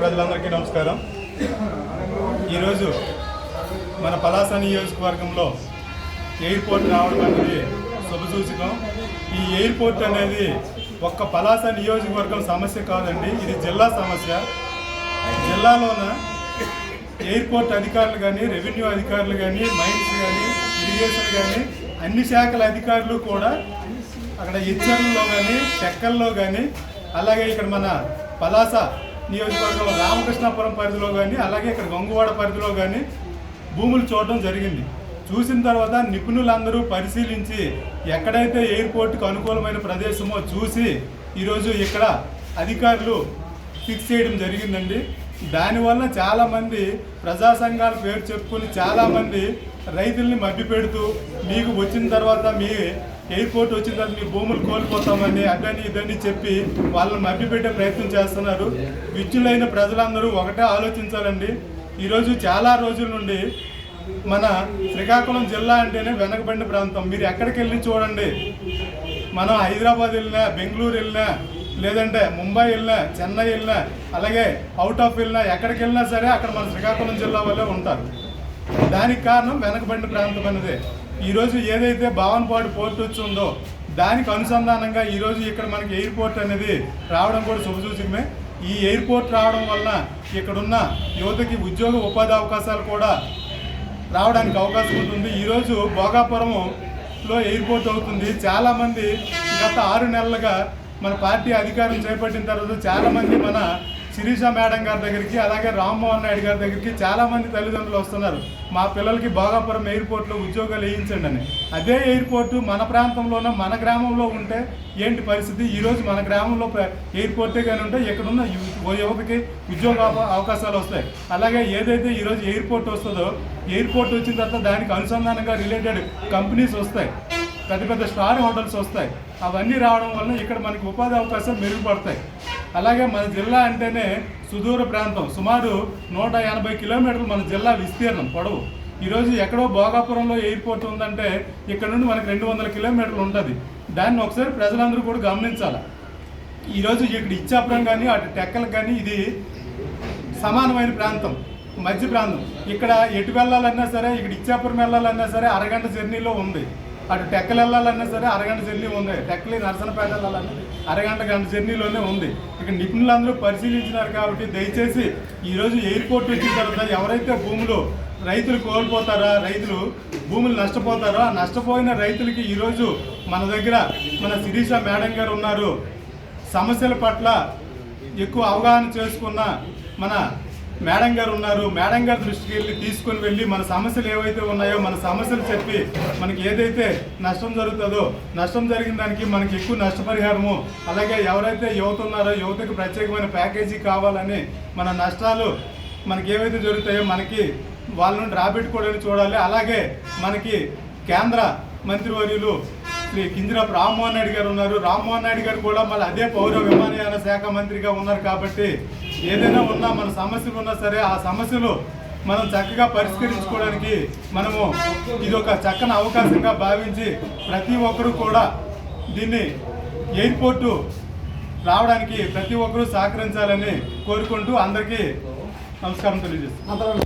ప్రజలందరికీ నమస్కారం. ఈరోజు మన పలాస నియోజకవర్గంలో ఎయిర్పోర్ట్ రావడం అనేది శుభసూచకం. ఈ ఎయిర్పోర్ట్ అనేది ఒక్క పలాస నియోజకవర్గం సమస్య కాదండి ఇది జిల్లా సమస్య. జిల్లాలోన ఎయిర్పోర్ట్ అధికారులు కానీ రెవెన్యూ అధికారులు కానీ మైన్స్ కానీ ఇరిగేషన్ కానీ అన్ని శాఖల అధికారులు కూడా అక్కడ హెచ్చర్లలో కానీ చెక్కల్లో కానీ అలాగే ఇక్కడ మన పలాస నియోజకవర్గంలో రామకృష్ణాపురం పరిధిలో కానీ అలాగే ఇక్కడ గంగువాడ పరిధిలో కానీ భూములు చూడడం జరిగింది. చూసిన తర్వాత నిపుణులందరూ పరిశీలించి ఎక్కడైతే ఎయిర్పోర్ట్కి అనుకూలమైన ప్రదేశమో చూసి ఈరోజు ఇక్కడ అధికారులు ఫిక్స్ చేయడం జరిగిందండి. దానివల్ల చాలామంది ప్రజా సంఘాల పేరు చెప్పుకొని చాలామంది రైతుల్ని మభ్యపెడుతూ మీకు వచ్చిన తర్వాత మీ ఎయిర్పోర్ట్ వచ్చిన తర్వాత మీ భూములు కోల్పోతామని అదని ఇదని చెప్పి వాళ్ళని మభ్యపెట్టే ప్రయత్నం చేస్తున్నారు. విచ్చులైన ప్రజలందరూ ఒకటే ఆలోచించాలండి. ఈరోజు చాలా రోజుల నుండి మన శ్రీకాకుళం జిల్లా అంటేనే వెనకబడిన ప్రాంతం. మీరు ఎక్కడికి వెళ్ళి చూడండి. మనం హైదరాబాద్ వెళ్ళినా బెంగళూరు వెళ్ళినా లేదంటే ముంబై వెళ్ళినా చెన్నై వెళ్ళినా అలాగే అవుట్ ఆఫ్ వెళ్ళినా ఎక్కడికి వెళ్ళినా సరే అక్కడ మన శ్రీకాకుళం జిల్లా వాళ్ళే ఉంటారు. దానికి కారణం వెనకబడిన ప్రాంతం అనేది ఈరోజు ఏదైతే భావన్పాడు పోర్ట్ వచ్చి ఉందో దానికి అనుసంధానంగా ఈరోజు ఇక్కడ మనకి ఎయిర్పోర్ట్ అనేది రావడం కూడా శుభసూచకమే. ఈ ఎయిర్పోర్ట్ రావడం వలన ఇక్కడున్న యువతకి ఉద్యోగ ఉపాధి అవకాశాలు కూడా రావడానికి అవకాశం ఉంటుంది. ఈరోజు భోగాపురంలో ఎయిర్పోర్ట్ అవుతుంది. చాలామంది గత ఆరు నెలలుగా మన పార్టీ అధికారం చేపట్టిన తర్వాత చాలామంది మన శిరీష మేడం గారి దగ్గరికి అలాగే రామ్మోహన్ నాయుడు గారి దగ్గరికి చాలామంది తల్లిదండ్రులు వస్తున్నారు. మా పిల్లలకి భోగాపురం ఎయిర్పోర్ట్లో ఉద్యోగాలు వేయించండి అని. అదే ఎయిర్పోర్టు మన ప్రాంతంలోనో మన గ్రామంలో ఉంటే ఏంటి పరిస్థితి? ఈరోజు మన గ్రామంలో ఎయిర్పోర్టే కానీ ఉంటే ఇక్కడున్న యు- యువతకి ఉద్యోగ అవకాశాలు వస్తాయి. అలాగే ఏదైతే ఈరోజు ఎయిర్పోర్ట్ వస్తుందో ఎయిర్పోర్ట్ వచ్చిన తర్వాత దానికి అనుసంధానంగా రిలేటెడ్ కంపెనీస్ వస్తాయి. పెద్ద పెద్ద స్టార్ హోటల్స్ వస్తాయి. అవన్నీ రావడం వలన ఇక్కడ మనకి ఉపాధి అవకాశాలు మెరుగుపడతాయి. అలాగే మన జిల్లా అంటేనే సుదూర ప్రాంతం. సుమారు నూట ఎనభై కిలోమీటర్లు మన జిల్లా విస్తీర్ణం పొడవు. ఈరోజు ఎక్కడో భోగాపురంలో ఎయిర్పోర్ట్ ఉందంటే ఇక్కడ నుండి మనకు రెండు వందల కిలోమీటర్లు ఉంటుంది. దాన్ని ఒకసారి ప్రజలందరూ కూడా గమనించాలి. ఈరోజు ఇక్కడ ఇచ్చాపురం కానీ అటు టెక్కలకు కానీ ఇది సమానమైన ప్రాంతం మధ్య ప్రాంతం. ఇక్కడ ఎటు వెళ్ళాలన్నా సరే ఇక్కడ ఇచ్చాపురం వెళ్ళాలన్నా సరే అరగంట జర్నీలో ఉంది. అటు టెక్కలు వెళ్ళాలన్నా సరే అరగంట జర్నీ ఉంది. టెక్కలి నరసనపేట వెళ్ళాలన్నా అరగంట గంట జర్నీలోనే ఉంది. ఇక్కడ నిపుణులందరూ పరిశీలించినారు కాబట్టి దయచేసి ఈరోజు ఎయిర్పోర్ట్ వచ్చిన తర్వాత ఎవరైతే భూములు రైతులు కోల్పోతారా రైతులు భూములు నష్టపోతారో ఆ నష్టపోయిన రైతులకి ఈరోజు మన దగ్గర మన శిరీష మేడం గారు ఉన్నారు. సమస్యల పట్ల ఎక్కువ అవగాహన చేసుకున్న మన మేడం గారు ఉన్నారు. మేడం గారి దృష్టికి వెళ్ళి తీసుకొని వెళ్ళి మన సమస్యలు ఏవైతే ఉన్నాయో మన సమస్యలు చెప్పి మనకి ఏదైతే నష్టం జరుగుతుందో నష్టం జరిగిన దానికి మనకి ఎక్కువ నష్టపరిహారము అలాగే ఎవరైతే యువత ఉన్నారో యువతకు ప్రత్యేకమైన ప్యాకేజీ కావాలని మన నష్టాలు మనకి ఏవైతే జరుగుతాయో మనకి వాళ్ళని రాబెట్టుకోవడానికి చూడాలి. అలాగే మనకి కేంద్ర మంత్రివర్యులు శ్రీ కింజరాపు రామ్మోహన్ నాయుడు గారు ఉన్నారు. రామ్మోహన్ నాయుడు గారు కూడా మళ్ళీ అదే పౌర విమానయాన శాఖ మంత్రిగా ఉన్నారు కాబట్టి ఏదైనా ఉన్నా మన సమస్యలు ఉన్నా సరే ఆ సమస్యలు మనం చక్కగా పరిష్కరించుకోవడానికి మనము ఇది ఒక చక్కని అవకాశంగా భావించి ప్రతి ఒక్కరూ కూడా దీన్ని ఎయిర్పోర్టు రావడానికి ప్రతి ఒక్కరూ సహకరించాలని కోరుకుంటూ అందరికీ నమస్కారం తెలియజేస్తాను